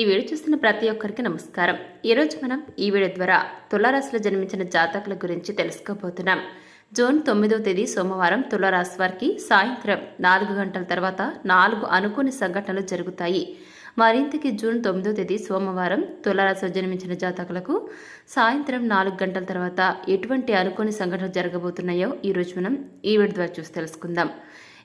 ఈ వీడియో చూస్తున్న ప్రతి ఒక్కరికి నమస్కారం. ఈరోజు మనం ఈ వీడియో ద్వారా తులారాశిలో జన్మించిన జాతకుల గురించి తెలుసుకోబోతున్నాం. జూన్ తొమ్మిదవ తేదీ సోమవారం తులారాశి వారికి సాయంత్రం నాలుగు గంటల తర్వాత నాలుగు అనుకోని సంఘటనలు జరుగుతాయి. మరింతకి జూన్ తొమ్మిదో తేదీ సోమవారం తులారాశిలో జన్మించిన జాతకులకు సాయంత్రం నాలుగు గంటల తర్వాత ఎటువంటి అనుకోని సంఘటనలు జరగబోతున్నాయో ఈరోజు మనం ఈ వీడియో ద్వారా చూసి తెలుసుకుందాం.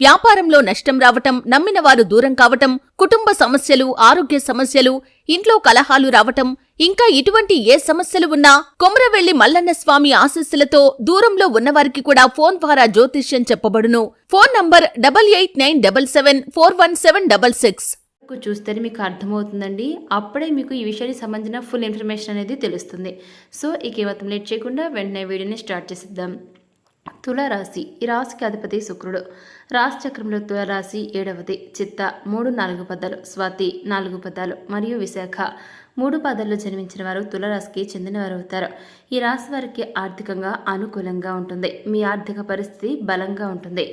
వ్యాపారంలో నష్టం రావటం నమ్మిన వారు దూరం కావటం కుటుంబ సమస్యలు ఆరోగ్య సమస్యలు ఇంట్లో కలహాలు రావటం ఇంకా ఇటువంటి ఏ సమస్యలు ఉన్నా కొమరవెల్లి మల్లన్న స్వామి ఆశస్సులతో దూరంలో ఉన్నవారికి కూడా ఫోన్ ద్వారా జ్యోతిష్యం చెప్పబడును. Phone number double eight nine double seven four one seven double six. వరకు చూస్తేనే మీకు అర్థమవుతుందండి. అప్పుడే మీకు ఈ విషయానికి సంబంధించిన ఫుల్ ఇన్ఫర్మేషన్ అనేది తెలుస్తుంది. సో ఇక ఇవతం లేట్ చేయకుండా వెంటనే వీడియోని స్టార్ట్ చేసిద్దాం. తులారాశి. ఈ రాశికి అధిపతి శుక్రుడు. రాశి చక్రంలో తులారాశి ఏడవది. చిత్త మూడు నాలుగు పదాలు. స్వాతి నాలుగు పదాలు. మరియు విశాఖ మూడు పదాల్లో జన్మించిన వారు తులరాశికి చెందినవారు అవుతారు. ఈ రాశి వారికి ఆర్థికంగా అనుకూలంగా ఉంటుంది. మీ ఆర్థిక పరిస్థితి బలంగా ఉంటుంది.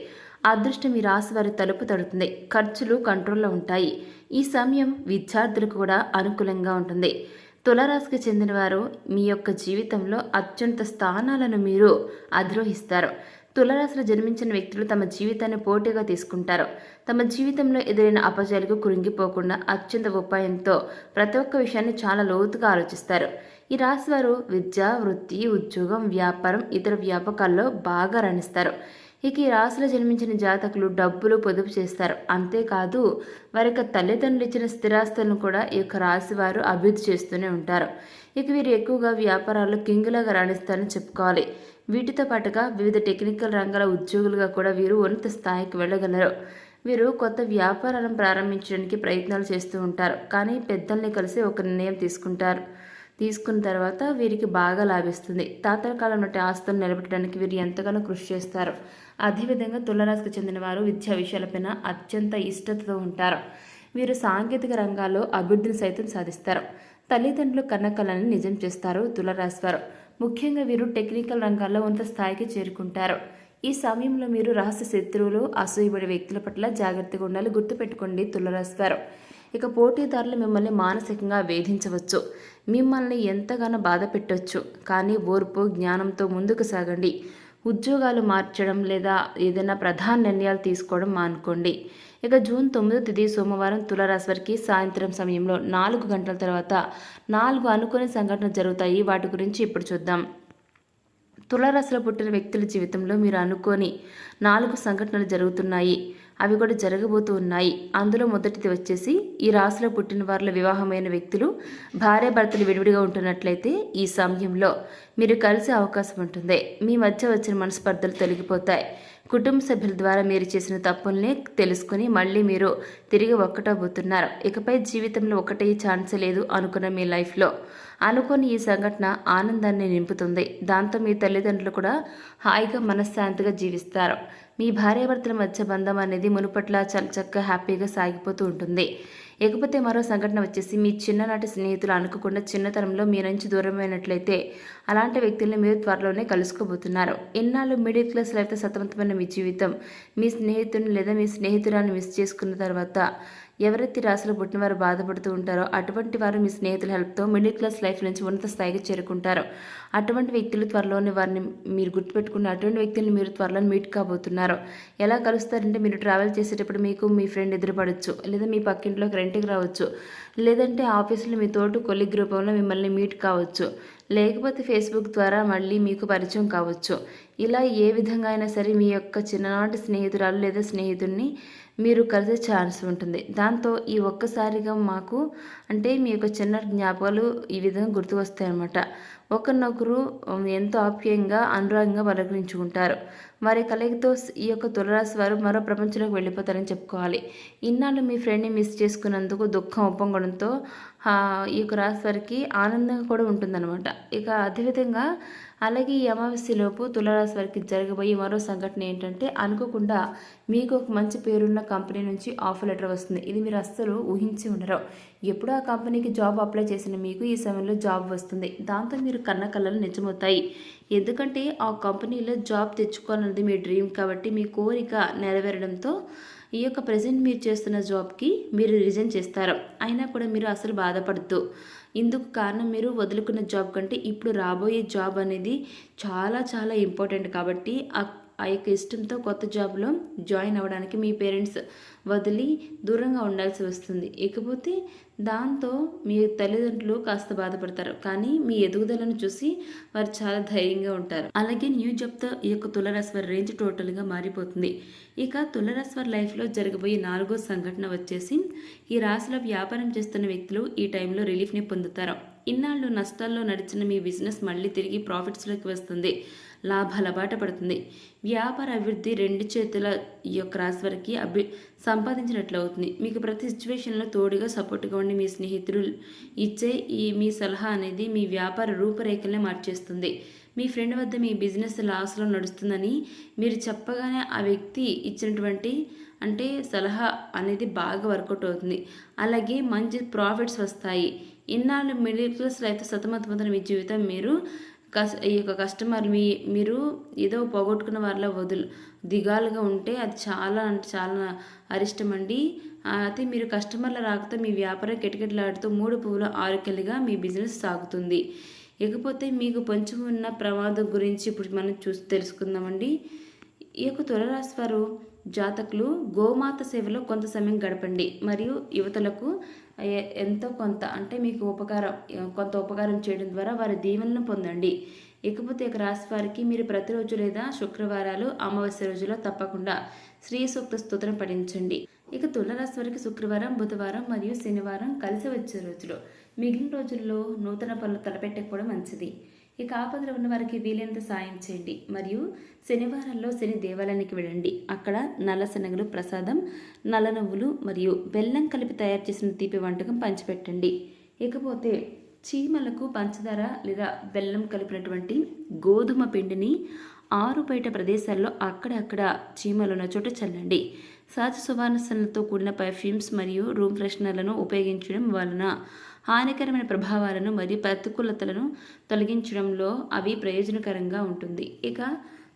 అదృష్టం ఈ రాశి వారి తలుపు తడుతుంది. ఖర్చులు కంట్రోల్లో ఉంటాయి. ఈ సమయం విద్యార్థులకు కూడా అనుకూలంగా ఉంటుంది. తులరాశికి చెందినవారు మీ యొక్క జీవితంలో అత్యంత స్థానాలను మీరు అధిరోహిస్తారు. తులరాశిలో జన్మించిన వ్యక్తులు తమ జీవితాన్ని పోటీగా తీసుకుంటారు. తమ జీవితంలో ఎదురైన అపజయాలకు కురింగిపోకుండా అత్యంత ఉపాయంతో ప్రతి ఒక్క విషయాన్ని చాలా లోతుగా ఆలోచిస్తారు. ఈ రాశి వారు విద్య వృత్తి ఉద్యోగం వ్యాపారం ఇతర వ్యాపకాల్లో బాగా రాణిస్తారు. ఇక ఈ రాశిలో జన్మించిన జాతకులు డబ్బులు పొదుపు చేస్తారు. అంతేకాదు వారి యొక్క తల్లిదండ్రులు ఇచ్చిన స్థిరాస్తులను కూడా ఈ యొక్క రాశి వారు అభివృద్ధి చేస్తూనే ఉంటారు. ఇక వీరు ఎక్కువగా వ్యాపారాల్లో కింగులాగా రాణిస్తారని చెప్పుకోవాలి. వీటితో పాటుగా వివిధ టెక్నికల్ రంగాల ఉద్యోగులుగా కూడా వీరు ఉన్నత స్థాయికి వెళ్ళగలరు. వీరు కొత్త వ్యాపారాలను ప్రారంభించడానికి ప్రయత్నాలు చేస్తూ ఉంటారు. కానీ పెద్దల్ని కలిసి ఒక నిర్ణయం తీసుకుంటారు. తీసుకున్న తర్వాత వీరికి బాగా లాభిస్తుంది. తాతల కాలం నాటి ఆస్తులను నిలబెట్టడానికి వీరు ఎంతగానో కృషి చేస్తారు. అదేవిధంగా తులరాశికి చెందిన వారు విద్యా విషయాలపైన అత్యంత ఇష్టతతో ఉంటారు. వీరు సాంకేతిక రంగాల్లో అభివృద్ధిని సైతం సాధిస్తారు. తల్లిదండ్రులు కన్నకళని నిజం చేస్తారు తులరాశి వారు. ముఖ్యంగా వీరు టెక్నికల్ రంగాల్లో ఉన్నత స్థాయికి చేరుకుంటారు. ఈ సమయంలో మీరు రహస్య శత్రువులు అసూయబడే వ్యక్తుల పట్ల జాగ్రత్తగా ఉండాలి. గుర్తుపెట్టుకోండి తులరాశి వారు. ఇక పోటీదారులు మిమ్మల్ని మానసికంగా వేధించవచ్చు. మిమ్మల్ని ఎంతగానో బాధ పెట్టొచ్చు. కానీ ఓర్పు జ్ఞానంతో ముందుకు సాగండి. ఉద్యోగాలు మార్చడం లేదా ఏదైనా ప్రధాన నిర్ణయాలు తీసుకోవడం మానుకోండి. ఇక జూన్ తొమ్మిదో తేదీ సోమవారం తులారాశి వారికి సాయంత్రం సమయంలో నాలుగు గంటల తర్వాత నాలుగు అనుకోని సంఘటనలు జరుగుతాయి. వాటి గురించి ఇప్పుడు చూద్దాం. తులారాశిలో పుట్టిన వ్యక్తుల జీవితంలో మీరు అనుకోని నాలుగు సంఘటనలు జరుగుతున్నాయి. అవి కూడా జరగబోతూ ఉన్నాయి. అందులో మొదటిది వచ్చేసి ఈ రాశిలో పుట్టిన వారిలో వివాహమైన వ్యక్తులు భార్యాభర్తలు విడివిడిగా ఉంటున్నట్లయితే ఈ సమయంలో మీరు కలిసే అవకాశం ఉంటుంది. మీ మధ్య వచ్చిన మనస్పర్ధలు తొలగిపోతాయి. కుటుంబ సభ్యుల ద్వారా మీరు చేసిన తప్పుల్ని తెలుసుకుని మళ్ళీ మీరు తిరిగి ఒక్కటబోతున్నారు ఇకపై జీవితంలో ఒకటే ఛాన్స్ లేదు అనుకున్న మీ లైఫ్లో. అనుకుని ఈ సంఘటన ఆనందాన్ని నింపుతుంది. దాంతో మీ తల్లిదండ్రులు కూడా హాయిగా మనశ్శాంతిగా జీవిస్తారు. మీ భార్యాభర్తల మధ్య బంధం అనేది మునుపట్ల చాలా చక్కగా హ్యాపీగా సాగిపోతూ ఉంటుంది. ఇకపోతే మరో సంఘటన వచ్చేసి మీ చిన్ననాటి స్నేహితులు అనుకోకుండా చిన్నతనంలో మీ నుంచి దూరమైనట్లయితే అలాంటి వ్యక్తుల్ని మీరు త్వరలోనే కలుసుకోబోతున్నారు. ఎన్నాళ్ళు మిడిల్ క్లాస్ లైఫ్తో సతమతమైన మీ జీవితం మీ స్నేహితుడిని లేదా మీ స్నేహితురాన్ని మిస్ చేసుకున్న తర్వాత ఎవరైతే రాశిలో పుట్టిన వారు బాధపడుతూ ఉంటారో అటువంటి వారు మీ స్నేహితుల హెల్ప్తో మిడిల్ క్లాస్ లైఫ్ నుంచి ఉన్నత స్థాయికి చేరుకుంటారు. అటువంటి వ్యక్తులు త్వరలోనే వారిని మీరు గుర్తుపెట్టుకున్న అటువంటి వ్యక్తులను మీరు త్వరలో మీట్ కాబోతున్నారు. ఎలా కలుస్తారంటే మీరు ట్రావెల్ చేసేటప్పుడు మీకు మీ ఫ్రెండ్ ఎదురుపడవచ్చు లేదా మీ పక్కింట్లోకి రెంట్కి రావచ్చు లేదంటే ఆఫీసులో మీ తోటి కొలిగ్ రూపంలో మిమ్మల్ని మీట్ కావచ్చు లేకపోతే ఫేస్బుక్ ద్వారా మళ్ళీ మీకు పరిచయం కావచ్చు. ఇలా ఏ విధంగా అయినా సరే మీ యొక్క చిన్ననాటి స్నేహితురాలు లేదా స్నేహితుడిని మీరు కలిసే ఛాన్స్ ఉంటుంది. దాంతో ఈ ఒక్కసారిగా మాకు అంటే మీ యొక్క చిన్న జ్ఞాపకాలు ఈ విధంగా గుర్తు వస్తాయి అన్నమాట ఒకరినొకరు ఎంతో ఆప్యాయంగా అనురాగంగా పలకరించుకుంటారు. వారి కలయికతో ఈ యొక్క తులరాశి వారు మరో ప్రపంచంలోకి వెళ్ళిపోతారని చెప్పుకోవాలి. ఇన్నాళ్ళు మీ ఫ్రెండ్ని మిస్ చేసుకున్నందుకు దుఃఖం ఒప్పంగడంతో ఈ యొక్క రాశి వారికి ఆనందంగా కూడా ఉంటుందన్నమాట. ఇక అదేవిధంగా అలాగే ఈ అమావాస్యలోపు తులారాశి వారికి జరగబోయే మరో సంఘటన ఏంటంటే అనుకోకుండా మీకు ఒక మంచి పేరున్న కంపెనీ నుంచి ఆఫర్ లెటర్ వస్తుంది. ఇది మీరు అస్సలు ఊహించి ఉండరు. ఎప్పుడు ఆ కంపెనీకి జాబ్ అప్లై చేసిన మీకు ఈ సమయంలో జాబ్ వస్తుంది. దాంతో మీరు కన్న కళ్ళలు నిజమవుతాయి. ఎందుకంటే ఆ కంపెనీలో జాబ్ తెచ్చుకోవాలన్నది మీ డ్రీమ్ కాబట్టి మీ కోరిక నెరవేరడంతో ఈ యొక్క ప్రజెంట్ మీరు చేస్తున్న జాబ్కి మీరు రిజైన్ చేస్తారు. అయినా కూడా మీరు అసలు బాధపడద్దు. ఇందుకు కారణం మీరు వదులుకున్న జాబ్ కంటే ఇప్పుడు రాబోయే జాబ్ అనేది చాలా చాలా ఇంపార్టెంట్ కాబట్టి ఆ యొక్క ఇష్టంతో కొత్త జాబ్లో జాయిన్ అవ్వడానికి మీ పేరెంట్స్ వదిలి దూరంగా ఉండాల్సి వస్తుంది. ఇకపోతే దాంతో మీ తల్లిదండ్రులు కాస్త బాధపడతారు. కానీ మీ ఎదుగుదలను చూసి వారు చాలా ధైర్యంగా ఉంటారు. అలాగే న్యూ జాబ్తో ఈ యొక్క తులరాశి వారి రేంజ్ టోటల్గా మారిపోతుంది. ఇక తులరాశి వారి లైఫ్లో జరగబోయే నాలుగో సంఘటన వచ్చేసి ఈ రాశిలో వ్యాపారం చేస్తున్న వ్యక్తులు ఈ టైంలో రిలీఫ్ని పొందుతారు. ఇన్నాళ్ళు నష్టాల్లో నడిచిన మీ బిజినెస్ మళ్ళీ తిరిగి ప్రాఫిట్స్లోకి వస్తుంది. లాభాల బాట పడుతుంది. వ్యాపార అభివృద్ధి రెండు చేతుల యొక్క రాశి వారికి అభి సంపాదించినట్లు అవుతుంది మీకు ప్రతి సిచ్యువేషన్లో తోడుగా సపోర్ట్గా ఉండి మీ స్నేహితులు ఇచ్చే ఈ మీ సలహా అనేది మీ వ్యాపార రూపురేఖలనే మార్చేస్తుంది. మీ ఫ్రెండ్ వద్ద మీ బిజినెస్ లాస్లో నడుస్తుందని మీరు చెప్పగానే ఆ వ్యక్తి ఇచ్చినటువంటి అంటే సలహా అనేది బాగా వర్కౌట్ అవుతుంది. అలాగే మంచి ప్రాఫిట్స్ వస్తాయి. ఇన్నాళ్ళు మిడిల్ క్లాస్లో అయితే సతమతమవుతున్న మీ జీవితం మీరు కస్ ఈ యొక్క కస్టమర్ మీ మీరు ఏదో పోగొట్టుకున్న వారిలో వదులు దిగాలుగా ఉంటే అది చాలా అంటే చాలా అరిష్టం అండి అయితే మీరు కస్టమర్ల రాకతో మీ వ్యాపారం కిటకిటలాడుతూ మూడు పువ్వుల ఆరుకెలుగా మీ బిజినెస్ సాగుతుంది. ఇకపోతే మీకు పొంచి ఉన్న ప్రమాదం గురించి ఇప్పుడు మనం చూసి తెలుసుకుందామండి. ఈ యొక్క తులరాశి వారు జాతకులు గోమాత సేవలో కొంత సమయం గడపండి. మరియు యువతలకు ఎంతో కొంత అంటే మీకు ఉపకారం కొంత ఉపకారం చేయడం ద్వారా వారి దీవెనలను పొందండి. ఇకపోతే ఇక రాశి వారికి మీరు ప్రతిరోజు లేదా శుక్రవారాలు అమావాస్య రోజులో తప్పకుండా శ్రీ సూక్త స్తోత్రం పఠించండి. ఇక తులరాశి వారికి శుక్రవారం బుధవారం మరియు శనివారం కలిసి వచ్చే రోజులు. మిగిలిన రోజుల్లో నూతన పనులు తలపెట్టకపోవడం మంచిది. ఇక ఆపదలో ఉన్న వారికి వీలైనంత సాయం చేయండి. మరియు శనివారాల్లో శని దేవాలయానికి వెళ్ళండి. అక్కడ నల్ల శనగలు ప్రసాదం నల్ల నువ్వులు మరియు బెల్లం కలిపి తయారు చేసిన తీపి వంటకం పంచిపెట్టండి. ఇకపోతే చీమలకు పంచదార లేదా బెల్లం కలిపినటువంటి గోధుమ పిండిని ఆరు బయట ప్రదేశాల్లో అక్కడక్కడ చీమలు ఉన్న చోట చల్లండి. సహజ సువాసనలతో కూడిన పర్ఫ్యూమ్స్ మరియు రూమ్ ఫ్రెషనర్లను ఉపయోగించడం వలన హానికరమైన ప్రభావాలను మరియు ప్రతికూలతలను తొలగించడంలో అవి ప్రయోజనకరంగా ఉంటుంది. ఇక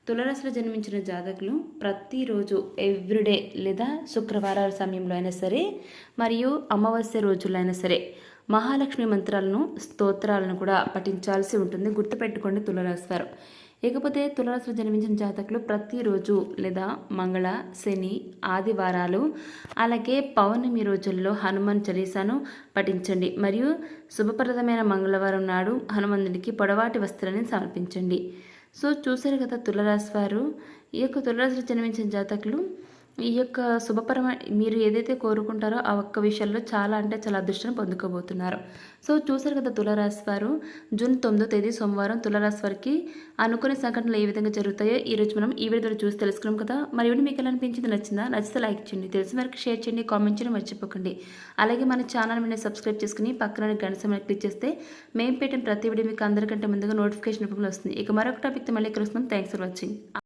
తులరాశిలో జన్మించిన జాతకులు ప్రతిరోజు ఎవ్రీడే లేదా శుక్రవారాల సమయంలో అయినా సరే మరియు అమావాస్య రోజుల్లో అయినా సరే మహాలక్ష్మి మంత్రాలను స్తోత్రాలను కూడా పఠించాల్సి ఉంటుంది. గుర్తుపెట్టుకోండి తులరాశి వారు. ఇకపోతే తులరాశిలో జన్మించిన జాతకులు ప్రతిరోజు లేదా మంగళ శని ఆదివారాలు అలాగే పౌర్ణమి రోజుల్లో హనుమాన్ చలీసాను పఠించండి. మరియు శుభప్రదమైన మంగళవారం నాడు హనుమంతుడికి పొడవాటి వస్త్రాన్ని సమర్పించండి. సో చూశారు కదా తులరాశి వారు ఈ యొక్క తులరాశిలో జన్మించిన జాతకులు ఈ యొక్క శుభపరమైన మీరు ఏదైతే కోరుకుంటారో ఆ ఒక్క విషయంలో చాలా అంటే చాలా అదృష్టాన్ని పొందుకోబోతున్నారు. సో చూసారు కదా తులరాశి వారు? జూన్ తొమ్మిదో తేదీ సోమవారం తులరాశి వారికి అనుకునే సంఘటనలు ఏ విధంగా జరుగుతాయో ఈ రోజు మనం ఈ వీడియో చూసి తెలుసుకున్నాం కదా. మరి ఇవి మీకు ఎలా అనిపించింది నచ్చిందా? నచ్చితే లైక్ చేయండి తెలిసిన వరకు షేర్ చేయండి కామెంట్ చేయడం మర్చిపోకండి. అలాగే మన ఛానల్ మీద సబ్స్క్రైబ్ చేసుకుని పక్కన గంట సమయం క్లిక్ చేస్తే మేము పెట్టిన ప్రతి వీడియో మీకు అందరికంటే ముందుగా నోటిఫికేషన్ రూపంలో వస్తుంది. ఇక మరొక టాపిక్తో మళ్ళీ కలుస్తున్నాం. Thanks for watching.